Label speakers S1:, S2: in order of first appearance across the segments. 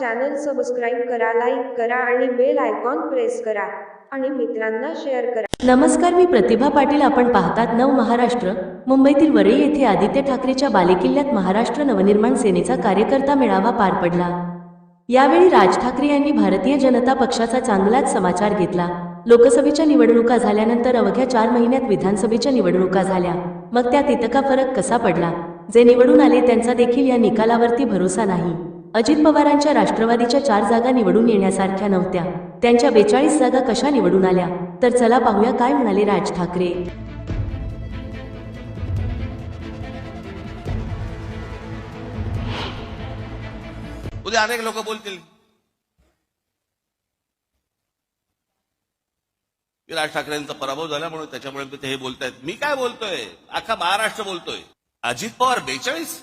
S1: Channel subscribe करा like करा आणि बेल आयकॉन प्रेस करा. आणि मित्रांना शेअर करा.
S2: नमस्कार मी प्रतिभा पाटील. आपण पाहतात नव महाराष्ट्र. मुंबईतील वरळी येथे आदित्य ठाकरेच्या बालेकिल्ल्यात महाराष्ट्र नवनिर्माण सेनेचा कार्यकर्ता मेळावा पार पडला. यावेळी राज ठाकरे यांनी भारतीय जनता पक्षाचा चांगलाच समाचार घेतला. लोकसभेच्या निवडणुका झाल्यानंतर अवघ्या चार महिन्यात विधानसभेच्या निवडणुका झाल्या. मग त्यात इतका फरक कसा पडला? जे निवडून आले त्यांचा देखील या निकालावरती भरोसा नाही. अजित पवारांच्या राष्ट्रवादीच्या चार जागा निवडून येण्यासारख्या नव्हत्या. त्यांच्या बेचाळीस जागा कशा निवडून आल्या? तर चला पाहूया काय म्हणाले राज ठाकरे.
S3: उद्या अनेक लोक बोलतील. राज ठाकरेंचा पराभव झाला म्हणून त्याच्यामुळे ते हे बोलतायत. मी काय बोलतोय? अख्खा महाराष्ट्र बोलतोय. अजित पवार बेचाळीस?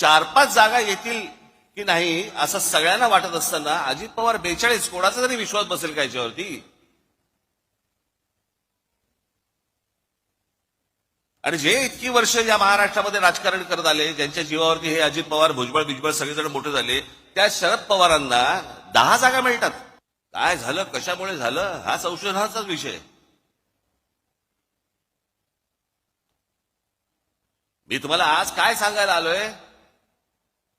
S3: चार पाच जागा येतील की नाही असं सगळ्यांना वाटत असताना अजित पवार बेचाळीस कोणाचा तरी विश्वास बसेल का याच्यावरती? आणि जे इतकी वर्ष या महाराष्ट्रामध्ये राजकारण करत आले ज्यांच्या जीवावरती हे अजित पवार भुजबळ बिजबळ सगळेजण मोठे झाले त्या शरद पवारांना दहा जागा मिळतात. काय झालं? कशामुळे झालं? हा संशोधनाचाच विषय. मी तुम्हाला आज काय सांगायला आलोय?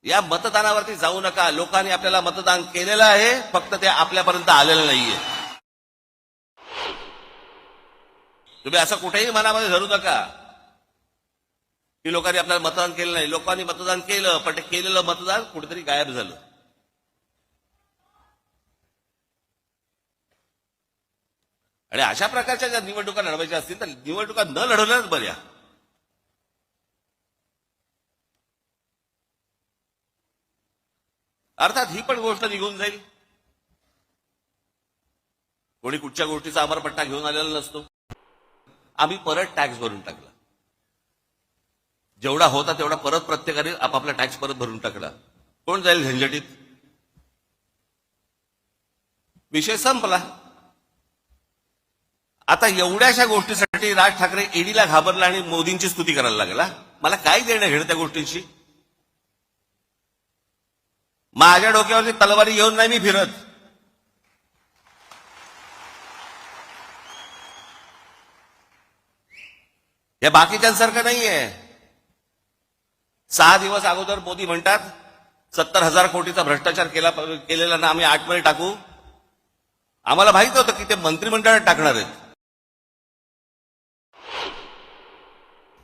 S3: या मतदानावरती जाऊ नका. लोकांनी आपल्याला मतदान केलेलं आहे फक्त ते आपल्यापर्यंत आलेलं नाहीये. तुम्ही असं कुठेही मनामध्ये धरू नका. की लोकांनी आपल्याला मतदान केलं नाही. लोकांनी मतदान केलं पण ते केलेलं मतदान कुठेतरी गायब झालं. आणि अशा प्रकारच्या ज्या निवडणुका लढवायच्या असतील तर निवडणुका न लढवल्याच बऱ्या. अर्थात ही पण गोष्ट निघून जाईल. कोणी कुठच्या गोष्टीचा अमरपट्टा घेऊन आलेला नसतो. आम्ही परत टॅक्स भरून टाकला. जेवढा होता तेवढा परत प्रत्येकाने आपापला टॅक्स परत भरून टाकला. कोण जाईल झंझटीत? विषय संपला. आता एवढ्याशा गोष्टीसाठी राज ठाकरे ईडीला घाबरला आणि मोदींची स्तुती करायला लागला मला काय देणं घेणं त्या गोष्टींशी? माझ्या डोक्यावरती तलवारी घेऊन नाही मी फिरत. हे बाकीच्यांसारखं नाहीये. सहा दिवस अगोदर मोदी म्हणतात सत्तर हजार कोटीचा भ्रष्टाचार केला केलेला ना आम्ही आठमध्ये टाकू. आम्हाला माहीत होतं की ते मंत्रिमंडळात टाकणार आहेत.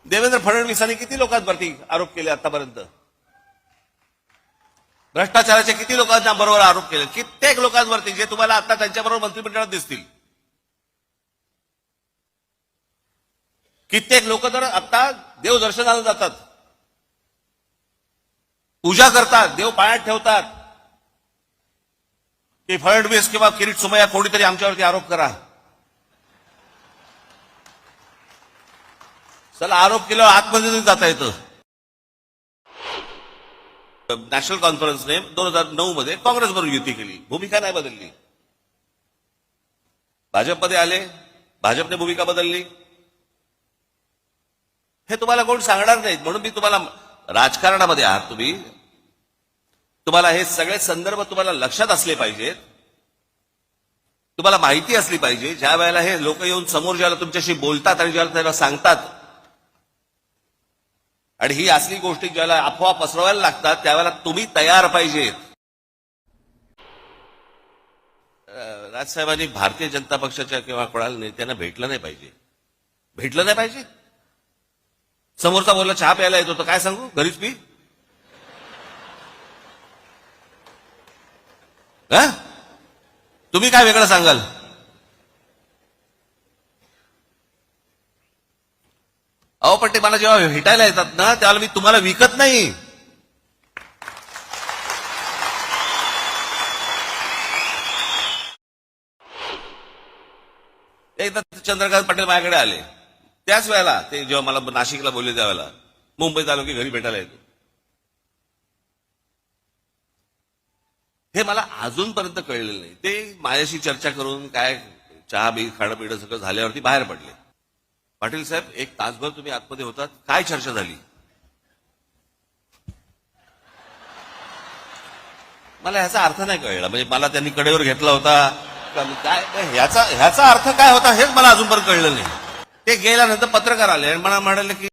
S3: देवेंद्र फडणवीसांनी किती लोकांवरती आरोप केले आतापर्यंत? भ्रष्टाचाराचे किती लोकांच्या बरोबर आरोप केले? कित्येक लोकांवरती जे तुम्हाला आता त्यांच्याबरोबर मंत्रिमंडळात दिसतील. कित्येक लोक तर आता देव दर्शनाला जातात. पूजा करतात देव पायात ठेवतात. की फडणवीस किंवा किरीट सुमया कोणीतरी आमच्यावरती आरोप करा. चला आरोप केल्यावर आतमध्ये जाता येतं. नॅशनल कॉन्फरन्सने दोन हजार नऊ मध्ये काँग्रेसबरोबर युती केली. भूमिका नाही बदलली. भाजपमध्ये आले भाजपने भूमिका बदलली. हे तुम्हाला कोण सांगणार नाहीत म्हणून मी तुम्हाला राजकारणामध्ये आहात तुम्ही. तुम्हाला हे सगळे संदर्भ तुम्हाला लक्षात असले पाहिजेत. तुम्हाला माहिती असली पाहिजे. ज्या वेळेला हे लोक येऊन समोर ज्याला तुमच्याशी बोलतात आणि ज्याला त्याला सांगतात आणि ही असली गोष्टी ज्याला अफवा पसरवायला लागतात त्यावेळेला तुम्ही तयार पाहिजेत राजसाहेबांनी भारतीय जनता पक्षाच्या किंवा कोणाला नेत्यांना भेटलं नाही पाहिजे. भेटलं नाही पाहिजे? समोरचा बोलला चहा प्यायला येतो तर काय सांगू? घरीच पी. हा? तुम्ही काय वेगळं सांगाल? अहो पण ते मला जेव्हा भेटायला येतात ना त्यावेळेला मी तुम्हाला विकत नाही. एकदा चंद्रकांत पाटील माझ्याकडे आले. त्याच वेळेला ते जेव्हा मला नाशिकला बोलले त्यावेळेला मुंबईत आलो की घरी भेटायला येतो. हे मला अजूनपर्यंत कळलेलं नाही. ते माझ्याशी चर्चा करून काय चहा बी खाणं पिणं सगळं झाल्यावरती बाहेर पडले. पाटील साहेब एक तासभर तुम्ही आतमध्ये होतात. काय चर्चा झाली? मला ह्याचा अर्थ नाही कळला. म्हणजे मला त्यांनी कडेवर घेतला होता. काय? ह्याचा ह्याचा अर्थ काय होता हेच मला अजूनपर्यंत कळलं नाही. ते गेल्यानंतर पत्रकार आले आणि मला म्हणाले की